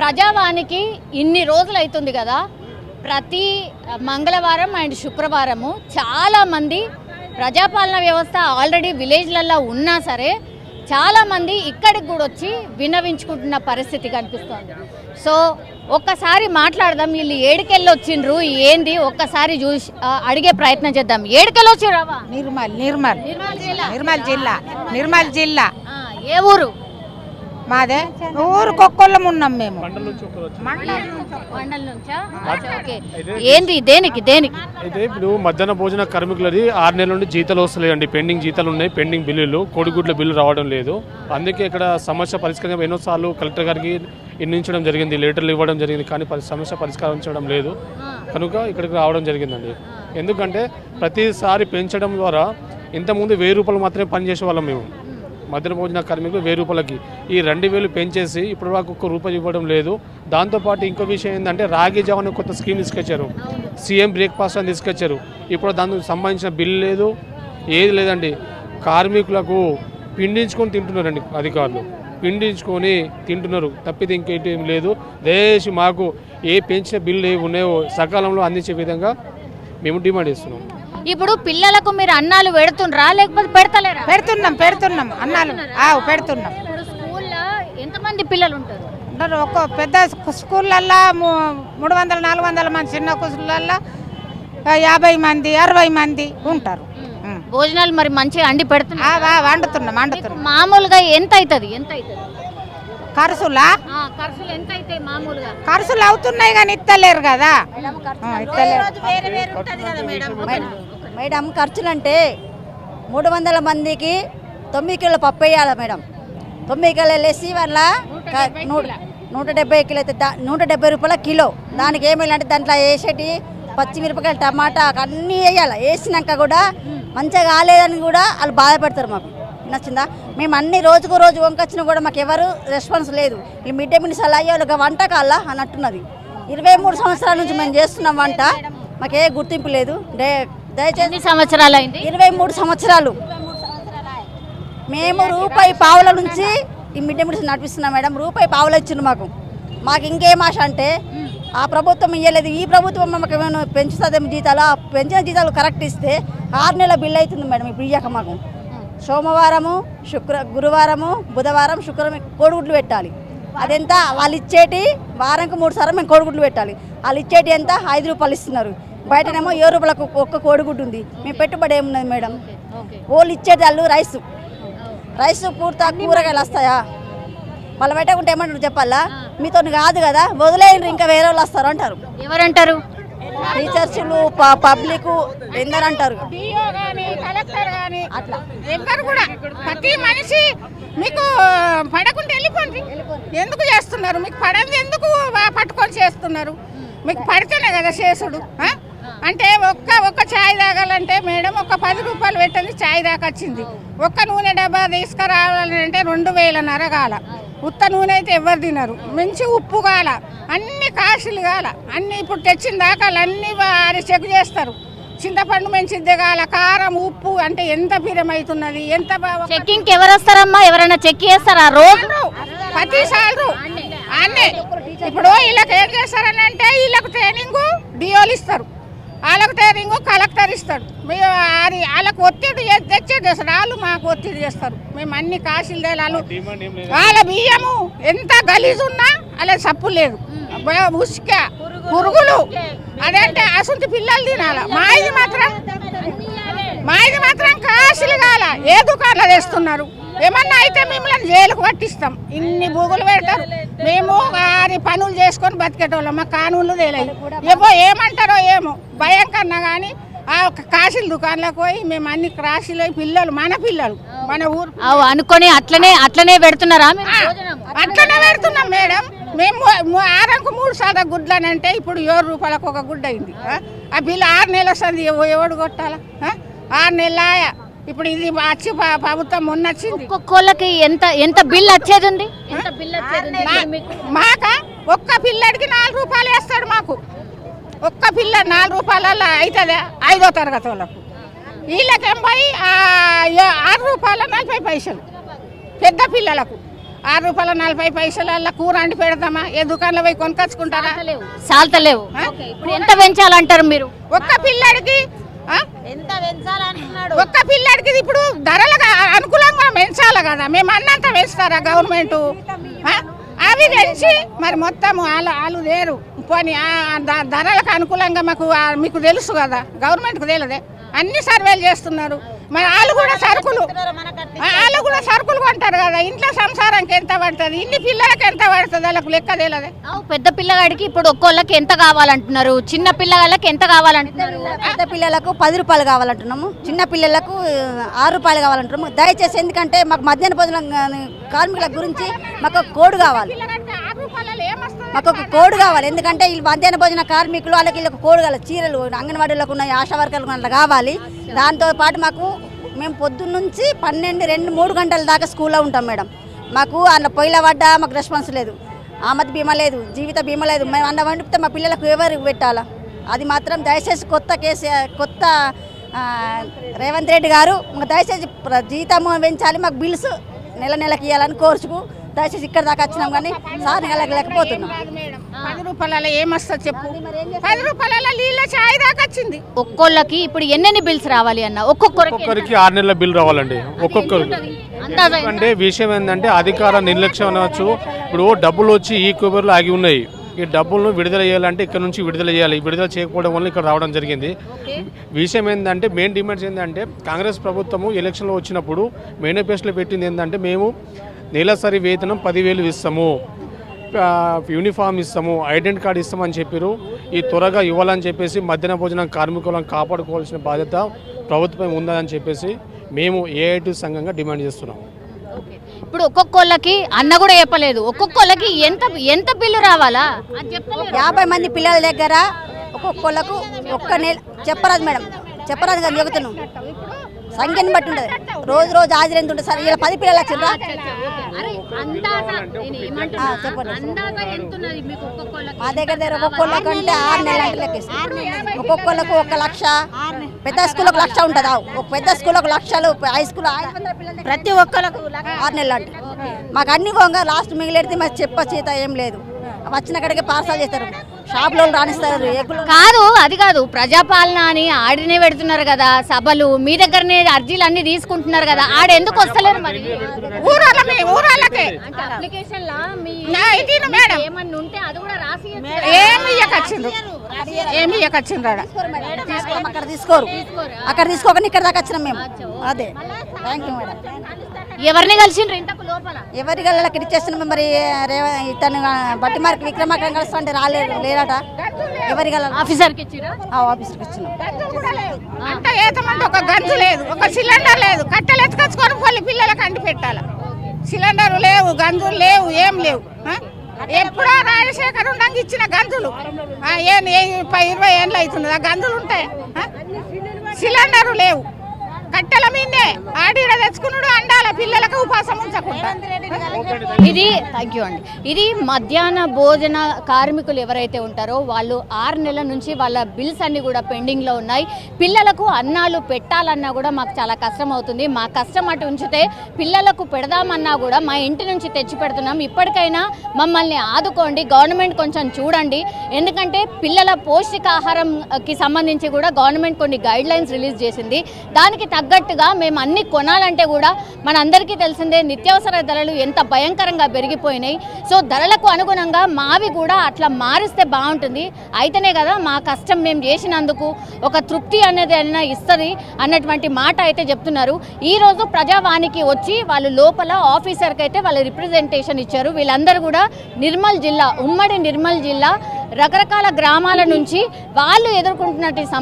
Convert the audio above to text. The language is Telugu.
ప్రజావానికి ఇన్ని రోజులు అవుతుంది కదా ప్రతి మంగళవారం అండ్ శుక్రవారము చాలామంది ప్రజాపాలన వ్యవస్థ ఆల్రెడీ విలేజ్లలో ఉన్నా సరే చాలామంది ఇక్కడికి కూడా వచ్చి విన్నవించుకుంటున్న పరిస్థితి కనిపిస్తోంది. సో ఒక్కసారి మాట్లాడదాం వీళ్ళు ఏడుకెళ్ళి వచ్చిండ్రు ఏంది? ఒక్కసారి చూసి అడిగే ప్రయత్నం చేద్దాం. ఏడుకెళ్ళి వచ్చిరావా నిర్మల్ నిర్మల్. నిర్మల్ జిల్లా. నిర్మల్ జిల్లా నిర్మల్ జిల్లా. ఏ ఊరు? మాదే? ఊరు కొక్కొల్లం ఉన్నాం మేము. మండల్ నుంచా అచ్చా, ఓకే ఏంది దేనికి దేనికి? అయితే ఇప్పుడు మధ్యాహ్న భోజన కార్మికులది ఆరు నెలల నుండి జీతాలు వస్తలేదండి. పెండింగ్ జీతాలు ఉన్నాయి పెండింగ్ బిల్లులు కోడిగుడ్ల బిల్లు రావడం లేదు. అందుకే ఇక్కడ సమస్య పరిష్కారం ఎన్నోసార్లు కలెక్టర్ గారికి ఎన్నించడం జరిగింది లెటర్లు ఇవ్వడం జరిగింది కానీ సమస్య పరిష్కరించడం లేదు. కనుక ఇక్కడికి రావడం జరిగిందండి. ఎందుకంటే ప్రతిసారి పెంచడం ద్వారా ఇంతకుముందు వెయ్యి రూపాయలు మాత్రమే పనిచేసే వాళ్ళం మేము. మధ్యాహ్న భోజన కార్మికులు వెయ్యి రూపాయలకి. ఈ రెండు వేలు పెంచేసి ఇప్పుడు వరకు ఒక్క రూపాయి ఇవ్వడం లేదు. దాంతోపాటు ఇంకో విషయం ఏంటంటే రాగి జావన్ కొత్త స్కీమ్ తీసుకొచ్చారు. సీఎం బ్రేక్ఫాస్ట్ అని తీసుకొచ్చారు. ఇప్పుడు దానికి సంబంధించిన బిల్లు లేదు ఏది లేదండి. కార్మికులకు పిండించుకొని తింటున్నారండి అధికారులు. పిండించుకొని తింటున్నారు. తప్పితే ఇంకేంటి లేదు. దయచేసి మాకు ఏ పెంచిన బిల్లు ఏ ఉన్నాయో సకాలంలో అందించే విధంగా మేము డిమాండ్ చేస్తున్నాం. ఇప్పుడు పిల్లలకు మీరు అన్నాలు పెడుతుండ్రా? లేకపోతే పెడతలేరా? పెడుతున్నాం పెడుతున్నాం అన్నాలు. ఆవు పెడుతున్నాం. ఇప్పుడు స్కూల్లో ఎంతమంది పిల్లలు ఉంటారు? ఉంటారు ఒక్క పెద్ద స్కూ- స్కూళ్ళల్లో మూడు వందల నాలుగు వందల మంది చిన్న స్కూళ్ళల్లో యాభై మంది అరవై మంది ఉంటారు. భోజనాలు మరి మంచిగా అండి ఆ, వండుతున్నాం వండుతున్నాం. మామూలుగా ఎంత అవుతుంది ఎంత అవుతుంది ఖర్చులా? ఖర్చులు ఎంత అవుతాయి మామూలుగా? ఖర్చులు అవుతున్నాయి కానీ ఇస్తలేరు కదా. ఆ, ఇస్తలేరు మేడం ఖర్చులు అంటే మూడు వందల మందికి తొమ్మిది కిలోల పప్పు వేయాలి మేడం? తొమ్మిది కిలోలు వేసి వాళ్ళ నూట నూట డెబ్బై కిలో అయితే నూట డెబ్బై రూపాయల కిలో. దానికి ఏమేయాలంటే దాంట్లో వేసేటి పచ్చిమిరపకాయలు టమాటా అన్నీ వేయాలి. వేసినాక కూడా మంచిగా కాలేదని కూడా వాళ్ళు బాధపడతారు మాకు. నచ్చిందా? మేము అన్ని రోజుకు రోజు వంకొచ్చినా కూడా మాకు ఎవరు రెస్పాన్స్ లేదు. ఈ మిడ్ డే మీల్స్ అలా అయ్యే వాళ్ళకి వంట కాళ్ళ అని అంటున్నది ఇరవై మూడు సంవత్సరాల నుంచి మేము చేస్తున్నాం వంట. మాకే గుర్తింపు లేదు. దే దయచేసి సంవత్సరాలు అయింది ఇరవై మూడు సంవత్సరాలు. మేము రూపాయి పావుల నుంచి ఈ మిడ్ డే మీల్స్ నడిపిస్తున్నాం మేడం. రూపాయి పావులు ఇచ్చిండు మాకు. మాకు ఇంకేం ఆశ అంటే ఆ ప్రభుత్వం ఇవ్వలేదు ఈ ప్రభుత్వం మాకు ఏమైనా పెంచుతుందేమో జీతాలు. ఆ పెంచిన జీతాలు కరెక్ట్ ఇస్తే ఆరు నెలల బిల్ అవుతుంది మేడం ఇప్పుడు ఇయ్యాక మాకు. సోమవారము శుక్ర గురువారము బుధవారం శుక్రవారం కోడిగుడ్లు పెట్టాలి. అదెంత? వాళ్ళు ఇచ్చేటి వారానికి మూడు సార్లు మేము కోడిగుడ్లు పెట్టాలి. వాళ్ళు ఇచ్చేటి ఎంత? ఐదు రూపాయలు ఇస్తున్నారు. బయటనేమో ఏడు రూపాయలకు ఒక్క కోడిగుడ్డు ఉంది. మేము పెట్టుబడి ఏమున్నది మేడం? వాళ్ళు ఇచ్చేది వాళ్ళు రైస్. రైస్ పూర్తి కూరగాయలు వస్తాయా? వాళ్ళు పెట్టకుంటే ఏమంటారు చెప్పాలా? మీతో కాదు కదా వదిలేయండి ఇంకా వేరే వాళ్ళు వస్తారు అంటారు. ఎవరంటారు? టీచర్స్లు పబ్లిక్ ఎందరు అంటారు? అట్లా. కూడా. ప్రతి మనిషి మీకు పడకుంటే వెళ్ళిపోండి. ఎందుకు చేస్తున్నారు? మీకు పడంది ఎందుకు పట్టుకొని చేస్తున్నారు? మీకు పడితేనే కదా చేసుడు ఆ? అంటే ఒక్క ఒక్క ఛాయ్ తాగాలంటే మేడం ఒక పది రూపాయలు పెట్టండి ఛాయ్ దాకా వచ్చింది ఒక్క నూనె డబ్బా తీసుకురావాలంటే రెండు వేలన్నర కాల ఉత్త నూనె అయితే ఎవరు తినరు. మంచి ఉప్పు కాల అన్ని కాసులు కాల అన్ని ఇప్పుడు తెచ్చిన దాకాలు అన్ని వారి చెక్ చేస్తారు. చింతపండు మంచిది కాల కారం ఉప్పు అంటే ఎంత పిరమవుతున్నది ఎంత చెక్కింగ్ ఎవరు వస్తారమ్మా? ఎవరైనా చెక్ చేస్తారా? రోజు ప్రతిసారి అన్నే. ఇప్పుడు వీళ్ళకి ఏం చేస్తారని అంటే వీళ్ళకు ఇస్తాడు మేము అది వాళ్ళకు ఒత్తిడి తెచ్చేది చేస్తారు. వాళ్ళు మాకు ఒత్తిడి చేస్తారు. మేము అన్ని కాశీలు లేదు. వాళ్ళ బియ్యము ఎంత గలీజు ఉన్నా అలా సప్పు లేదు. ఉసుక పురుగులు అదంటే అసంటి పిల్లలు తినాల? మా ఇది మాత్రం మా ఇది మాత్రం కాసులు కాల? ఏ దుకాణంలో తెస్తున్నారు? ఏమన్నా అయితే మిమ్మల్ని జైలుకు పట్టిస్తాం. ఇన్ని బూగులు పెడతారు. మేము వారి పనులు చేసుకొని బతికేటోళ్ళం. మా కానూళ్ళు తేలేదు ఏమో ఏమంటారో ఏమో. భయం కన్నా కానీ ఆ కాశీల దుకాణంలోకి పోయి మేము అన్ని క్రాసులు పిల్లలు మన పిల్లలు మన ఊరు అవు అనుకొని అట్లనే అట్లనే పెడుతున్నారా మీరు ఆ, భోజనం? అట్లనే పెడుతున్నాం మేడం మేము ము- ఆరంకు మూడు సార్లు గుడ్లు అని అంటే ఇప్పుడు ఏడు రూపాయలకు ఒక గుడ్డ అయింది ఆ? ఆ బిల్లు ఆరు నెలలు వస్తుంది ఎవ- ఎవడు కొట్టాలా ఆ? ఆరు నెలల ఇప్పుడు ఇది వచ్చి ప- ప్రభుత్వం మొన్న వచ్చింది ఒక్కొక్కళ్ళకి ఎంత ఎంత బిల్ వచ్చేది ఉంది ఎంత బిల్ వచ్చేది ఉంది మా- మీకు? మాక ఒక్క పిల్లడికి నాలుగు రూపాయలు వేస్తాడు మాకు ఒక్క పిల్ల నాలుగు రూపాయల అవుతుందా ఐదో తరగతి వాళ్ళకు. వీళ్ళకేం ఏ- ఆరు రూపాయల నలభై పైసలు. పెద్ద పిల్లలకు. ఆరు రూపాయల నలభై పైసల కూర అండి పెడదామా ఏ దుకాణంలో పోయి కొనుకొచ్చుకుంటారా? లేవు సాల్తలేవు. ఇప్పుడు ఎంత పెంచాలంటారు మీరు? ఒక్క పిల్లడికి? ఎంత పెంచాలంటున్నాడు ఒక్క పిల్లడికి ఇప్పుడు ధరలకు అనుకూలంగా పెంచాలి కదా. మేము అన్నంత పెంచుతారా గవర్నమెంట్? అవి పెంచి మరి మొత్తం వాళ్ళు వాళ్ళు లేరు. పోనీ ధరలకు అనుకూలంగా మాకు మీకు తెలుసు కదా గవర్నమెంట్కి తెలియదే. అన్ని సర్వేలు చేస్తున్నారు. మరి వాళ్ళు కూడా సరుకులు వాళ్ళు కూడా సరుకులు కొంటారు కదా ఇంట్లో సంసారానికి ఎంత పడుతుంది ఇన్ని పిల్లలకి ఎంత పడుతుంది వాళ్ళకు లెక్క తెలియదే. అవు, పెద్ద పిల్లగాడికి ఇప్పుడు ఒక్కోళ్ళకి ఎంత కావాలంటున్నారు? చిన్న పిల్లగాళ్ళకి ఎంత కావాలంటున్నారు? పెద్ద పిల్లలకు పది రూపాయలు కావాలంటున్నాము. చిన్న పిల్లలకు ఆరు రూపాయలు కావాలంటున్నాము. దయచేసి ఎందుకంటే మాకు మధ్యాహ్న భోజనం కార్మికుల గురించి మాకు ఒక కోడ్ కావాలి. మాకు ఒక కోడ్ కావాలి. ఎందుకంటే వీళ్ళు మధ్యాహ్న భోజన కార్మికులు వాళ్ళకి వీళ్ళకి కోడ్ కావాలి. చీరలు అంగన్వాడీలకు ఉన్న ఆశా వర్కర్లకు అట్లా కావాలి. దాంతో పాటు మాకు మేము పొద్దున్న నుంచి పన్నెండు రెండు మూడు గంటల దాకా స్కూల్లో ఉంటాం మేడం. మాకు అందులో పొయ్యిల పడ్డా మాకు రెస్పాన్స్ లేదు. ఆమతి బీమా లేదు జీవిత బీమా లేదు. మేము అన్న వండితే మా పిల్లలకు ఎవరికి పెట్టాలా? అది మాత్రం దయచేసి కొత్త కేసు కొత్త రేవంత్ రెడ్డి గారు దయచేసి ప్ర- పెంచాలి మాకు బిల్స్ నెల నెలకి ఇవ్వాలని కోర్చుకు దయచేసి ఇక్కడ దాకా వచ్చినాం కానీ సార్ నెలలేకపోతున్నాం కాదు మేడం పది రూపాయలలో ఏమొస్తుంది చెప్పు? పది రూపాయలలో నీళ్ళ చాయ్ దాకా వచ్చింది. ఒక్కోళ్ళకి ఇప్పుడు ఎన్నెన్ని బిల్స్ రావాలి అన్న? ఒక్కొక్కరికి ఒక్కొక్కరికి ఆరు నెలల బిల్ రావాలండి. ఒక్కొక్కరికి. అంటే విషయం ఏంటంటే అధికార నిర్లక్ష్యం అనవచ్చు. ఇప్పుడు డబ్బులు వచ్చి ఈ కుబర్లో ఆగి ఉన్నాయి. ఈ డబ్బులను విడుదల చేయాలంటే ఇక్కడ నుంచి విడుదల చేయాలి. విడుదల చేయకపోవడం వల్ల ఇక్కడ రావడం జరిగింది. విషయం ఏంటంటే మెయిన్ డిమాండ్స్ ఏంటంటే కాంగ్రెస్ ప్రభుత్వము ఎలక్షన్లో వచ్చినప్పుడు మేనిఫెస్టోలో పెట్టింది ఏంటంటే మేము నెలసరి వేతనం పదివేలు ఇస్తాము. యూనిఫామ్ ఇస్తాము ఐడెంటి కార్డు ఇస్తామని చెప్పారు. ఈ త్వరగా ఇవ్వాలని చెప్పేసి మధ్యాహ్న భోజనం కార్మికులను కాపాడుకోవాల్సిన బాధ్యత ప్రభుత్వం ఉందని చెప్పేసి మేము ఏఐటి సంఘంగా డిమాండ్ చేస్తున్నాం. ఇప్పుడు ఒక్కొక్కళ్ళకి అన్న కూడా చెప్పలేదు. ఒక్కొక్కళ్ళకి ఎంత ఎంత బిల్లు రావాలా? అది యాభై మంది పిల్లల దగ్గర ఒక్కొక్కళ్ళకు ఒక్క నెల చెప్పరాదు మేడం. చెప్పరాదు కానీ చెబుతున్నాం. సంఖ్యని బట్టి ఉండదు రోజు రోజు హాజరు ఎంత ఉంటుంది? సార్ ఇలా పది పిల్లలు? ఆ, చెప్పండి. మా దగ్గర దగ్గర ఒక్కొక్కళ్ళకు అంటే ఆరు నెలలు లెక్కిస్తాం ఒక్కొక్కళ్ళకు ఒక లక్ష పెద్ద స్కూల్ ఒక లక్ష ఉంటుంది. ఒక పెద్ద స్కూల్ ఒక లక్షలు హై స్కూల్ ప్రతి ఒక్కళ్ళకు ఆరు నెలలు అంటే మాకు అన్ని పోగా లాస్ట్ మిగిలిడితే మాకు చెప్ప చేత ఏం లేదు. వచ్చిన కడిగే పార్సల్ చేస్తారు. షాప్లో రాణిస్తారు కాదు అది కాదు. ప్రజాపాలన అని ఆడినే పెడుతున్నారు కదా సభలు. మీ దగ్గరనే అర్జీలు అన్ని తీసుకుంటున్నారు కదా ఆడ ఎందుకు వస్తలేరు మరి? ఊరాలకే అంటే అప్లికేషన్ లా మీ నా ఇటీను మేడం. ఏమన్నా ఉంటే అది కూడా రాసి ఏమి ఇయ్యకొచ్చిండ్రు? ఏమి తీసుకోరు అక్కడ తీసుకోరు. అక్కడ తీసుకోకని ఇక్కడ దాకా వచ్చినాం మేము. అదే. థ్యాంక్ యూ మేడం ఎవరిని కలిసిండ్రు ఇంతకు లోపల? ఎవరి గల్లకి ఇచ్చేస్తున్నాం మరి రేవ ఇతను బట్టి మార్క్ విక్రమార్కం కలుస్తుంటే రాలేరు లేరట ఎవరి గల్ల ఆఫీసర్కి ఇచ్చిరా? ఆఫీస్కి వచ్చినాం గంజులు కూడా లేదు అంత ఏతమంటే ఒక గంజు లేదు ఒక సిలిండర్ లేదు. కట్టెలు ఎత్తుకొచ్చుకొని పోయి పిల్లలకు అంటి పెట్టాలి? సిలిండర్ లేవు గంజులు లేవు ఏం లేవు ఆ? ఎప్పుడో రాజశేఖర్ ఉండంగా ఇచ్చిన గంజులు ఇరవై ఏళ్ళు అవుతుంది ఆ గంజులు ఉంటాయి ఆ? సిలిండరు లేవు. కట్టెల మీదే. ఆడీడ తెచ్చుకున్నాడు అండాల పిల్లలకు ఉపాసం ఉంచకుండా. ఇది థ్యాంక్ యూ అండి. ఇది మధ్యాహ్న భోజన కార్మికులు ఎవరైతే ఉంటారో వాళ్ళు ఆరు నెలల నుంచి వాళ్ళ బిల్స్ అన్ని కూడా పెండింగ్లో ఉన్నాయి. పిల్లలకు అన్నాలు పెట్టాలన్నా కూడా మాకు చాలా కష్టం అవుతుంది. మా కష్టం అటు ఉంచితే పిల్లలకు పెడదామన్నా కూడా మా ఇంటి నుంచి తెచ్చి పెడుతున్నాం. ఇప్పటికైనా మమ్మల్ని ఆదుకోండి. గవర్నమెంట్ కొంచెం చూడండి. ఎందుకంటే పిల్లల పౌష్టికాహారంకి సంబంధించి కూడా గవర్నమెంట్ కొన్ని గైడ్ లైన్స్ రిలీజ్ చేసింది. దానికి తగ్గట్టుగా మేము అన్ని కొనాలంటే కూడా మనందరికీ తెలిసిందే నిత్యావసర ధరలు ఎంత భయంకరంగా పెరిగిపోయినాయి. సో ధరలకు అనుగుణంగా మావి కూడా అట్లా మారిస్తే బాగుంటుంది. అయితేనే కదా మా కష్టం మేము చేసినందుకు ఒక తృప్తి అనేది అయినా ఇస్తుంది అన్నటువంటి మాట అయితే చెప్తున్నారు. ఈ రోజు ప్రజావాణికి వచ్చి వాళ్ళు లోపల ఆఫీసర్కి అయితే వాళ్ళు రిప్రజెంటేషన్ ఇచ్చారు. వీళ్ళందరూ కూడా నిర్మల్ జిల్లా ఉమ్మడి నిర్మల్ జిల్లా రకరకాల గ్రామాల నుంచి వాళ్ళు ఎదుర్కొంటున్నటువంటి సమస్య